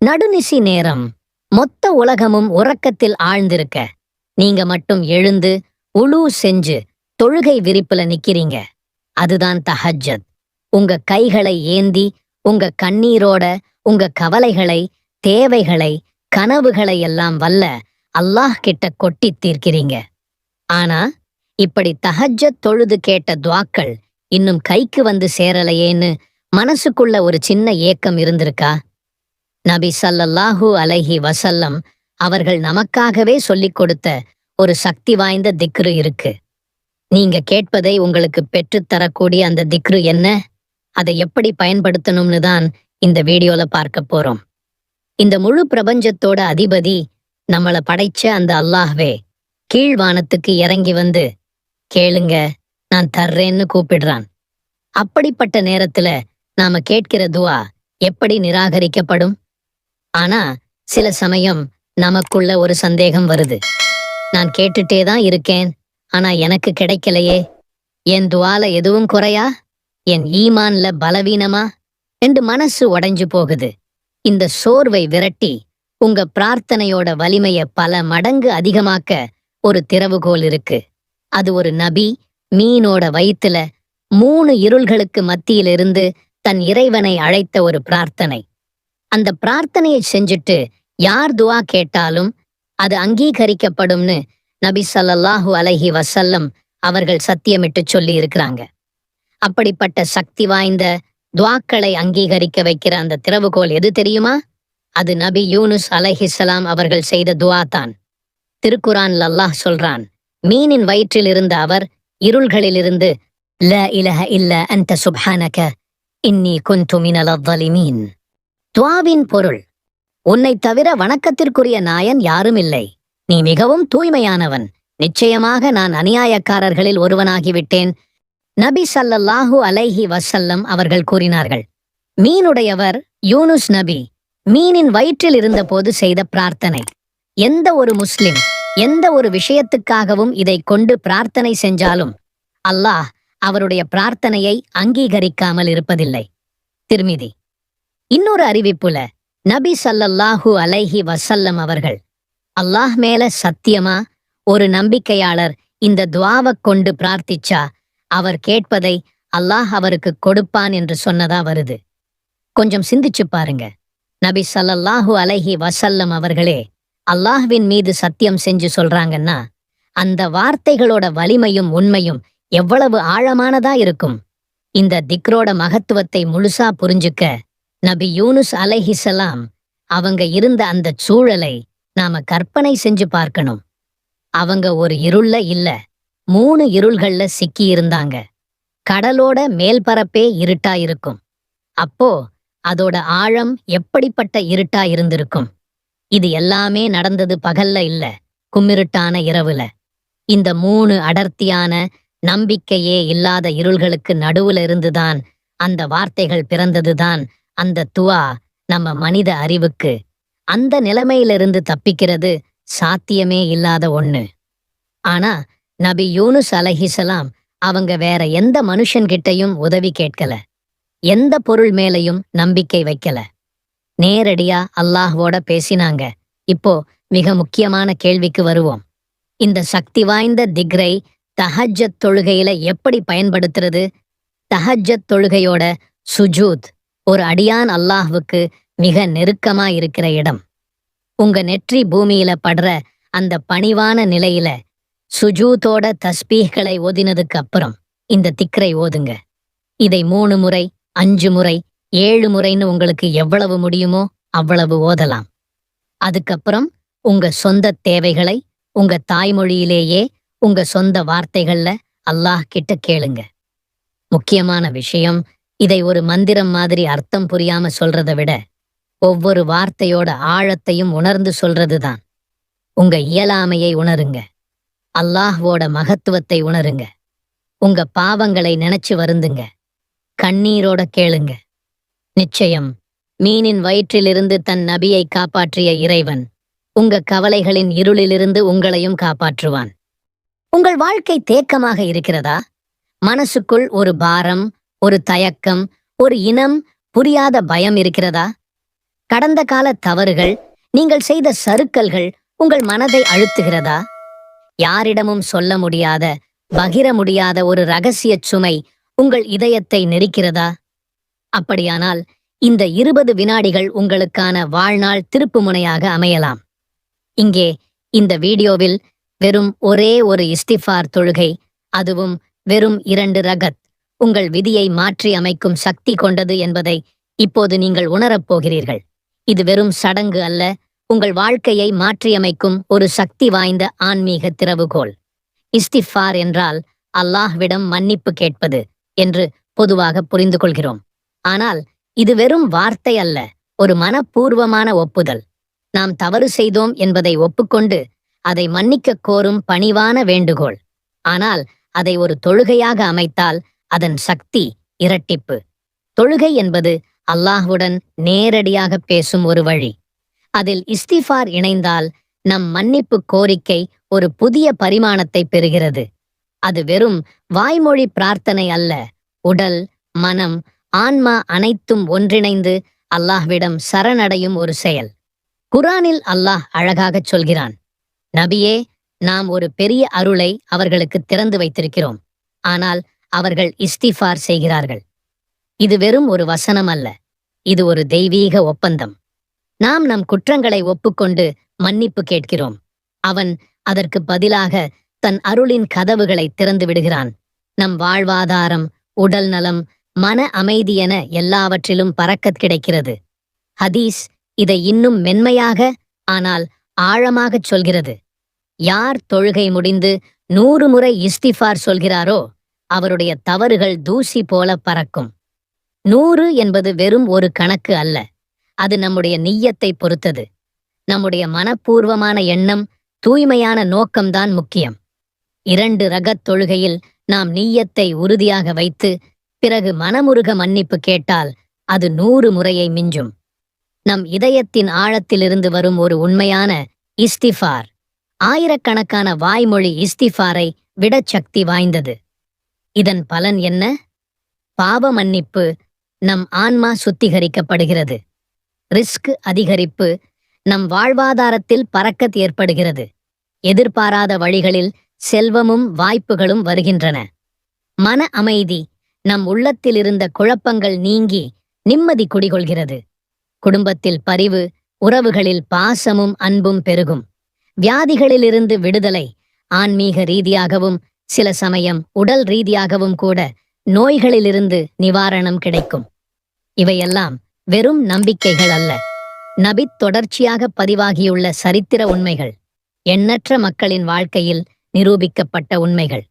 நடுநிசி நேரம். மொத்த உலகமும் உறக்கத்தில் ஆழ்ந்திருக்க. நீங்க மட்டும் எழுந்து உழு செஞ்சு தொழுகை விரிப்புல நிக்கிறீங்க. அதுதான் தஹஜ்ஜத். உங்க கைகளை ஏந்தி உங்க கண்ணீரோட உங்க கவலைகளை தேவைகளை கனவுகளை எல்லாம் வல்ல அல்லாஹ் கிட்ட கொட்டி தீர்க்கிறீங்க. ஆனா இப்படி தஹஜ்ஜத் தொழுது கேட்ட துவாக்கள் இன்னும் கைக்கு வந்து சேரலையேன்னு மனசுக்குள்ள ஒரு சின்ன ஏக்கம் இருந்திருக்கா? நபி ஸல்லல்லாஹு அலஹி வசல்லம் அவர்கள் நமக்காகவே சொல்லிக் கொடுத்த ஒரு சக்தி வாய்ந்த திக்ரு இருக்கு. நீங்க கேட்பதை உங்களுக்கு பெற்றுத்தரக்கூடிய அந்த திக்ரு என்ன? அதை எப்படி பயன்படுத்தணும்னு தான் இந்த வீடியோல பார்க்க போறோம். இந்த முழு பிரபஞ்சத்தோட அதிபதி நம்மள படைச்ச அந்த அல்லாஹ்வே கீழ்வானத்துக்கு இறங்கி வந்து கேளுங்க நான் தர்றேன்னு கூப்பிடுறான். அப்படிப்பட்ட நேரத்துல நாம கேட்கிற துவா எப்படி நிராகரிக்கப்படும்? ஆனா சில சமயம் நமக்குள்ள ஒரு சந்தேகம் வருது. நான் கேட்டுட்டே தான் இருக்கேன் ஆனா எனக்கு கிடைக்கலையே. என் துவால எதுவும் குறையா? என் ஈமான்ல பலவீனமா? என்று மனசு உடைஞ்சு போகுது. இந்த சோர்வை விரட்டி உங்க பிரார்த்தனையோட வலிமைய பல மடங்கு அதிகமாக்க ஒரு திறவுகோல் இருக்கு. அது ஒரு நபி மீனோட வயிற்றுல மூணு இருள்களுக்கு மத்தியிலிருந்து தன் இறைவனை அழைத்த ஒரு பிரார்த்தனை. அந்த பிரார்த்தனையை செஞ்சுட்டு யார் துவா கேட்டாலும் அது அங்கீகரிக்கப்படும்னு நபி சல்லாஹூ அலஹி வசல்லம் அவர்கள் சத்தியமிட்டு சொல்லி இருக்கிறாங்க அப்படிப்பட்ட சக்தி வாய்ந்த துவாக்களை அங்கீகரிக்க வைக்கிற அந்த திறவுகோல் எது தெரியுமா? அது நபி யூனுஸ் அலஹிசலாம் அவர்கள் செய்த துவா தான். திருக்குரான் அல்லாஹ் சொல்றான் மீனின் வயிற்றில் இருந்த அவர் இருள்களிலிருந்து ல இலஹ இல்ல அந்த சுப்ஹானக இன்னி குன்து மினல் மீன் துவாவின் பொருள். உன்னை தவிர வணக்கத்திற்குரிய நாயன் யாரும் இல்லை. நீ மிகவும் தூய்மையானவன். நிச்சயமாக நான் அநியாயக்காரர்களில் ஒருவனாகிவிட்டேன். நபி ஸல்லல்லாஹு அலைஹி வசல்லம் அவர்கள் கூறினார்கள். மீனுடையவர் யூனுஸ் நபி. மீனின் வயிற்றில் இருந்தபோது செய்த பிரார்த்தனை. எந்த ஒரு முஸ்லிம் எந்த ஒரு விஷயத்துக்காகவும் இதை கொண்டு பிரார்த்தனை செஞ்சாலும் அல்லாஹ் அவருடைய பிரார்த்தனையை அங்கீகரிக்காமல் இருப்பதில்லை. திருமிதி. இன்னொரு அறிவிப்புல நபி சல்லல்லாஹு அலைஹி வசல்லம் அவர்கள் அல்லாஹ் மேல சத்தியமா? ஒரு நம்பிக்கையாளர் இந்த துவாவக் கொண்டு பிரார்த்திச்சா? அவர் கேட்பதை அல்லாஹ் அவருக்கு கொடுப்பான் என்று சொன்னதா வருது. கொஞ்சம் சிந்திச்சு பாருங்க. நபி சல்லல்லாஹு அலைஹி வசல்லம் அவர்களே அல்லாஹ்வின் மீது சத்தியம் செஞ்சு சொல்றாங்கன்னா அந்த வார்த்தைகளோட வலிமையும் உண்மையும் எவ்வளவு ஆழமானதா இருக்கும்? இந்த திக்ரோட மகத்துவத்தை முழுசா புரிஞ்சுக்க நபி யூனுஸ் அலைஹிசலாம் அவங்க இருந்த அந்த சூழலை நாம கற்பனை செஞ்சு பார்க்கணும். அவங்க ஒரு இருள்ல இல்ல மூணு இருள்கள்ல சிக்கி இருந்தாங்க. கடலோட மேல்பரப்பே இருட்டா இருக்கும். அப்போ அதோட ஆழம் எப்படிப்பட்ட இருட்டா இருந்திருக்கும்? இது எல்லாமே நடந்தது பகல்ல இல்ல கும்மிருட்டான இரவுல. இந்த மூணு அடர்த்தியான நம்பிக்கையே இல்லாத இருள்களுக்கு நடுவுல இருந்துதான் அந்த வார்த்தைகள் பிறந்ததுதான் அந்த துவா நம்ம மனித அறிவுக்கு அந்த நிலைமையிலிருந்து தப்பிக்கிறது சாத்தியமே இல்லாத ஒண்ணு. ஆனா நபி யூனுஸ் அலஹிசலாம் அவங்க வேற எந்த மனுஷன்கிட்டையும் உதவி கேட்கல. எந்த பொருள் மேலையும் நம்பிக்கை வைக்கல. நேரடியா அல்லாஹ்வோட பேசினாங்க. இப்போ மிக முக்கியமான கேள்விக்கு வருவோம். இந்த சக்தி வாய்ந்த திக்ரை தஹஜ்ஜத் தொழுகையில எப்படி பயன்படுத்துறது? தஹஜ்ஜத் தொழுகையோட சுஜூத் ஒரு அடியான் அல்லாஹ்வுக்கு மிக நெருக்கமா இருக்கிற இடம். உங்க நெற்றி பூமியில படுற அந்த பணிவான நிலையில சுஜூத்தோட தஸ்பீஹ்களை ஓதினதுக்கு அப்புறம் இந்த திக்ரை ஓதுங்க. இதை மூணு முறை அஞ்சு முறை ஏழு முறைன்னு உங்களுக்கு எவ்வளவு முடியுமோ அவ்வளவு ஓதலாம். அதுக்கப்புறம் உங்க சொந்த தேவைகளை உங்க தாய்மொழியிலேயே உங்க சொந்த வார்த்தைகள்ல அல்லாஹ் கிட்ட கேளுங்க. முக்கியமான விஷயம் இதை ஒரு மந்திரம் மாதிரி அர்த்தம் புரியாம சொல்றதை விட ஒவ்வொரு வார்த்தையோட ஆழத்தையும் உணர்ந்து சொல்றதுதான். உங்க இயலாமையை உணருங்க. அல்லாஹ்வோட மகத்துவத்தை உணருங்க. உங்க பாவங்களை நினைச்சு வருந்துங்க. கண்ணீரோட கேளுங்க. நிச்சயம் மீனின் வயிற்றிலிருந்து தன் நபியை காப்பாற்றிய இறைவன் உங்க கவலைகளின் இருளிலிருந்து உங்களையும் காப்பாற்றுவான். உங்கள் வாழ்க்கை தேக்கமாக இருக்கிறதா? மனசுக்குள் ஒரு பாரம் ஒரு தயக்கம் ஒரு இனம் புரியாத பயம் இருக்கிறதா? கடந்த கால தவறுகள் நீங்கள் செய்த சறுக்கல்கள் உங்கள் மனதை அழுத்துகிறதா? யாரிடமும் சொல்ல முடியாத பகிர முடியாத ஒரு ரகசிய சுமை உங்கள் இதயத்தை நெரிக்கிறதா? அப்படியானால் இந்த இருபது வினாடிகள் உங்களுக்கான வாழ்நாள் திருப்பு முனையாக அமையலாம். இங்கே இந்த வீடியோவில் வெறும் ஒரே ஒரு இஸ்திஃபார் தொழுகை அதுவும் வெறும் இரண்டு ரகத். உங்கள் விதியை மாற்றி அமைக்கும் சக்தி கொண்டது என்பதை இப்போது நீங்கள் உணரப் போகிறீர்கள். இது வெறும் சடங்கு அல்ல உங்கள் வாழ்க்கையை மாற்றியமைக்கும் ஒரு சக்தி வாய்ந்த ஆன்மீக திறவுகோல். இஸ்திஃபார் என்றால் அல்லாஹ்விடம் மன்னிப்பு கேட்பது என்று பொதுவாக புரிந்து கொள்கிறோம் ஆனால் இது வெறும் வார்த்தை அல்ல ஒரு மனப்பூர்வமான ஒப்புதல். நாம் தவறு செய்தோம் என்பதை ஒப்புக்கொண்டு அதை மன்னிக்கக் கோரும் பணிவான வேண்டுகோள். ஆனால் அதை ஒரு தொழுகையாக அமைத்தால் அதன் சக்தி இரட்டிப்பு. தொழுகை என்பது அல்லாஹுடன் நேரடியாக பேசும் ஒரு வழி. அதில் இஸ்திஃபார் இணைந்தால் நம் மன்னிப்பு கோரிக்கை ஒரு புதிய பரிமாணத்தை பெறுகிறது. அது வெறும் வாய்மொழி பிரார்த்தனை அல்ல உடல் மனம் ஆன்மா அனைத்தும் ஒன்றிணைந்து அல்லாஹ்விடம் சரணடையும் ஒரு செயல். குரானில் அல்லாஹ் அழகாகச் சொல்கிறான் நபியே நாம் ஒரு பெரிய அருளை அவர்களுக்கு திறந்து வைத்திருக்கிறோம். ஆனால் அவர்கள் இஸ்திஃபார் செய்கிறார்கள். இது வெறும் ஒரு வசனம் அல்ல இது ஒரு தெய்வீக ஒப்பந்தம். நாம் நம் குற்றங்களை ஒப்புக்கொண்டு மன்னிப்பு கேட்கிறோம். அவன் அதற்கு பதிலாக தன் அருளின் கதவுகளை திறந்து விடுகிறான். நம் வாழ்வாதாரம் உடல் நலம் மன அமைதி என எல்லாவற்றிலும் பறக்கத் கிடைக்கிறது. ஹதீஸ் இதை இன்னும் மென்மையாக ஆனால் ஆழமாகச் சொல்கிறது. யார் தொழுகை முடிந்து நூறு முறை இஸ்திஃபார் சொல்கிறாரோ அவருடைய தவறுகள் தூசி போல பறக்கும். நூறு என்பது வெறும் ஒரு கணக்கு அல்ல. அது நம்முடைய நீயத்தை பொறுத்தது. நம்முடைய மனப்பூர்வமான எண்ணம் தூய்மையான நோக்கம்தான் முக்கியம். இரண்டு ரகத் தொழுகையில் நாம் நீயத்தை உறுதியாக வைத்து பிறகு மனமுருக மன்னிப்பு கேட்டால் அது நூறு முறையை மிஞ்சும். நம் இதயத்தின் ஆழத்திலிருந்து வரும் ஒரு உண்மையான இஸ்திஃபார். ஆயிரக்கணக்கான வாய்மொழி இஸ்திஃபாரை விடச் சக்தி வாய்ந்தது. இதன் பலன் என்ன? பாவ மன்னிப்பு நம் ஆன்மா சுத்திகரிக்கப்படுகிறது. ரிஸ்க் அதிகரிப்பு நம் வாழ்வாதாரத்தில் பறக்கத் ஏற்படுகிறது. எதிர்பாராத வழிகளில் செல்வமும் வாய்ப்புகளும் வருகின்றன. மன அமைதி நம் உள்ளத்தில் இருந்த குழப்பங்கள் நீங்கி நிம்மதி குடிகொள்கிறது. குடும்பத்தில் பரிவு உறவுகளில் பாசமும் அன்பும் பெருகும். வியாதிகளிலிருந்து விடுதலை ஆன்மீக ரீதியாகவும் சில சமயம் உடல் ரீதியாகவும் கூட நோய்களிலிருந்து நிவாரணம் கிடைக்கும். இவையெல்லாம் வெறும் நம்பிக்கைகள் அல்ல. நபித் தொடர்ச்சியாக பதிவாகியுள்ள சரித்திர உண்மைகள் எண்ணற்ற மக்களின் வாழ்க்கையில் நிரூபிக்கப்பட்ட உண்மைகள்.